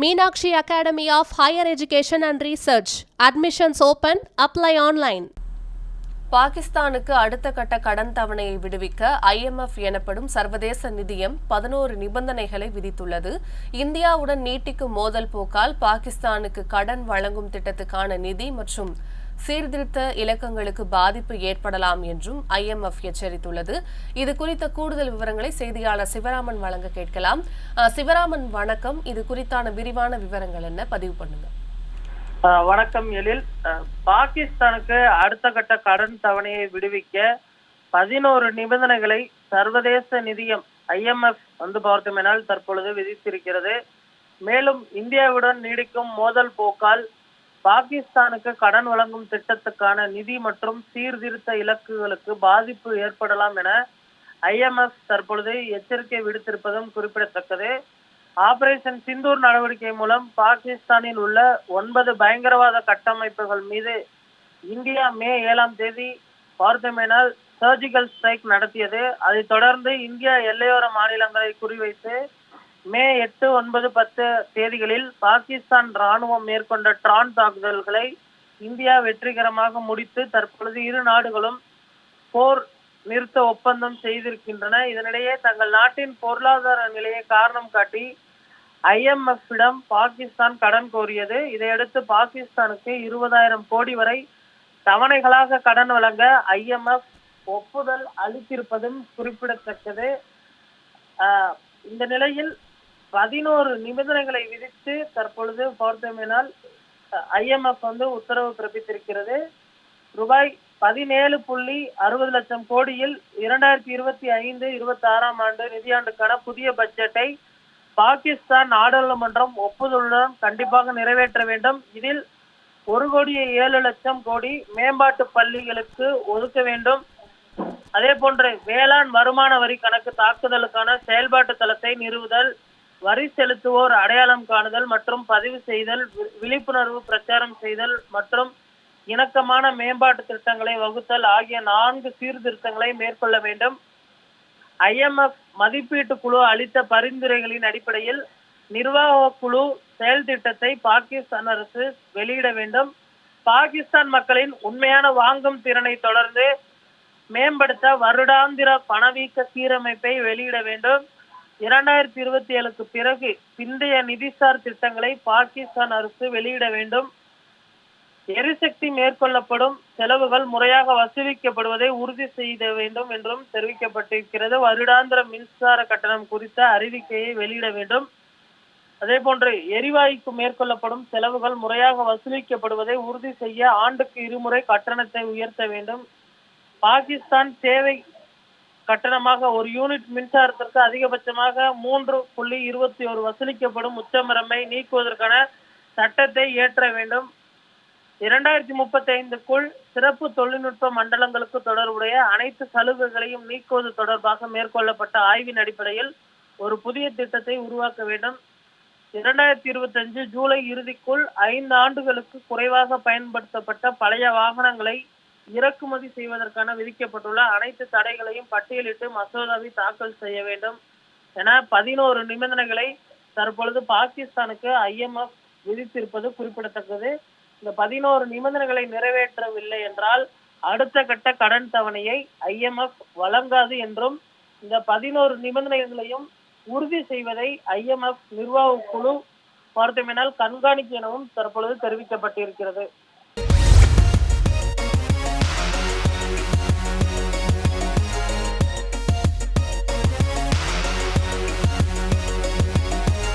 Meenakshi academy of higher education and research. Admissions open apply online. பாகிஸ்தானுக்கு அடுத்த கட்ட கடன் தவணையை விடுவிக்க ஐஎம்எஃப் எனப்படும் சர்வதேச நிதியம் பதினோரு நிபந்தனைகளை விதித்துள்ளது. இந்தியாவுடன் நீட்டிக்கும் மோதல் போக்கால் பாகிஸ்தானுக்கு கடன் வழங்கும் திட்டத்துக்கான நிதி மற்றும் சீர்திருத்த இலக்கங்களுக்கு பாதிப்பு ஏற்படலாம் என்றும் ஐஎம்எஃப் எச்சரித்துள்ளது. இது குறித்த கூடுதல் விவரங்களை செய்தியாளர் சிவராமன் வழங்க கேட்கலாம். சிவராமன் வணக்கம். இது குறித்தான விரிவான விவரங்கள் என்ன? பதிவு பண்ணுங்க. வணக்கம் எழில். பாகிஸ்தானுக்கு அடுத்த கட்ட கடன் தவணையை விடுவிக்க பதினோரு நிபந்தனைகளை சர்வதேச நிதியம் ஐஎம்எஃப் வந்து பார்த்தோமெனால் தற்பொழுது விதித்திருக்கிறது. மேலும் இந்தியாவுடன் நீடிக்கும் மோதல் போக்கால் பாகிஸ்தானுக்கு கடன் வழங்கும் திட்டத்துக்கான நிதி மற்றும் சீர்திருத்த இலக்குகளுக்கு பாதிப்பு ஏற்படலாம் என ஐஎம்எஃப் தற்பொழுது எச்சரிக்கை விடுத்திருப்பதும் குறிப்பிடத்தக்கது. ஆபரேஷன் சிந்தூர் நடவடிக்கை மூலம் பாகிஸ்தானில் உள்ள ஒன்பது பயங்கரவாத கட்டமைப்புகள் மீது இந்தியா மே ஏழாம் தேதி பார்த்தமேனால் சர்ஜிக்கல் ஸ்ட்ரைக் நடத்தியது. அதைத் தொடர்ந்து இந்தியா எல்லையோர மாநிலங்களை குறிவைத்து மே எட்டு ஒன்பது பத்து தேதிகளில் பாகிஸ்தான் ராணுவம் மேற்கொண்ட ட்ரான் தாக்குதல்களை இந்தியா வெற்றிகரமாக முடித்து தற்பொழுது இரு நாடுகளும் போர் நிறுத்த ஒப்பந்தம் செய்திருக்கின்றன. இதனிடையே தங்கள் நாட்டின் பொருளாதார நிலையை காரணம் காட்டி ஐஎம்எஃப்பிடம் பாகிஸ்தான் கடன் கோரியது. இதையடுத்து பாகிஸ்தானுக்கு இருபதாயிரம் கோடி வரை தவணைகளாக கடன் வழங்க ஐஎம்எஃப் ஒப்புதல் அளித்திருப்பதும் குறிப்பிடத்தக்கது. ஆஹ் இந்த நிலையில் பதினோரு நிபந்தனைகளை விதித்து தற்பொழுது பார்த்தோமேனால் ஐஎம்எஃப் வந்து உத்தரவு பிறப்பித்திருக்கிறது. ரூபாய் பதினேழு புள்ளி அறுபது லட்சம் கோடியில் இரண்டாயிரத்தி இருபத்தி ஐந்து இருபத்தி ஆறாம் ஆண்டு நிதியாண்டுக்கான புதிய பட்ஜெட்டை பாகிஸ்தான் நாடாளுமன்றம் ஒப்புதலுடன் கண்டிப்பாக நிறைவேற்ற வேண்டும். இதில் ஒரு கோடியே ஏழு லட்சம் கோடி மேம்பாட்டு பள்ளிகளுக்கு ஒதுக்க வேண்டும். அதே போன்று வேளாண் வருமான வரி கணக்கு தாக்குதலுக்கான செயல்பாட்டு தளத்தை நிறுவுதல் வரி செலுத்துவோர் அடையாளம் காணுதல் மற்றும் பதிவு செய்தல் வி- விழிப்புணர்வு பிரச்சாரம் செய்தல் மற்றும் இணக்கமான மேம்பாட்டு திட்டங்களை வகுத்தல் ஆகிய நான்கு சீர்திருத்தங்களை மேற்கொள்ள வேண்டும். ஐஎம்எஃப் மதிப்பீட்டு குழு அளித்த பரிந்துரைகளின் அடிப்படையில் நிர்வாக குழு செயல் திட்டத்தை பாகிஸ்தான் அரசு வெளியிட வேண்டும். பாகிஸ்தான் மக்களின் உண்மையான வாங்கும் திறனை தொடர்ந்து மேம்படுத்த வருடாந்திர பணவீக்க சீரமைப்பை வெளியிட வேண்டும். இரண்டாயிரத்தி இருபத்தி ஏழுக்கு பிறகு பிந்தைய நிதிசார் திட்டங்களை பாகிஸ்தான் அரசு வெளியிட வேண்டும். எரிசக்தி மேற்கொள்ளப்படும் செலவுகள் முறையாக வசூலிக்கப்படுவதை உறுதி செய்த வேண்டும் என்றும் தெரிவிக்கப்பட்டிருக்கிறது. வருடாந்திர மின்சார கட்டணம் குறித்த அறிவிக்கையை வெளியிட வேண்டும். அதே போன்று எரிவாயுக்கு மேற்கொள்ளப்படும் செலவுகள் முறையாக வசூலிக்கப்படுவதை உறுதி செய்ய ஆண்டுக்கு இருமுறை கட்டணத்தை உயர்த்த வேண்டும். பாகிஸ்தான் தேவை கட்டணமாக ஒரு யூனிட் மின்சாரத்திற்கு அதிகபட்சமாக மூன்று புள்ளி இருபத்தி ஒரு வசூலிக்கப்படும் உச்சமரமை நீக்குவதற்கான சட்டத்தை இயற்ற வேண்டும். இரண்டாயிரத்தி முப்பத்தி ஐந்துக்குள் சிறப்பு தொழில்நுட்ப மண்டலங்களுக்கு தொடர்புடைய அனைத்து சலுகைகளையும் நீக்குவது தொடர்பாக மேற்கொள்ளப்பட்ட ஆய்வின் அடிப்படையில் ஒரு புதிய திட்டத்தை உருவாக்க வேண்டும். இரண்டாயிரத்தி இருபத்தஞ்சு ஜூலை இறுதிக்குள் ஐந்து ஆண்டுகளுக்கு குறைவாக பயன்படுத்தப்பட்ட பழைய வாகனங்களை இறக்குமதி செய்வதற்கான விதிக்கப்பட்டுள்ள அனைத்து தடைகளையும் பட்டியலிட்டு மசோதாவை தாக்கல் செய்ய வேண்டும் என பதினோரு நிபந்தனைகளை தற்பொழுது பாகிஸ்தானுக்கு ஐஎம்எஃப் விதித்திருப்பது குறிப்பிடத்தக்கது. இந்த பதினோரு நிபந்தனைகளை நிறைவேற்றவில்லை என்றால் அடுத்த கட்ட கடன் தவணையை ஐஎம்எஃப் வழங்காது என்றும் இந்த பதினோரு நிபந்தனைகளையும் உறுதி செய்வதை ஐஎம்எஃப் நிர்வாக குழு பார்த்தோமெனால் கண்காணிக்கும் எனவும் தற்பொழுது தெரிவிக்கப்பட்டிருக்கிறது.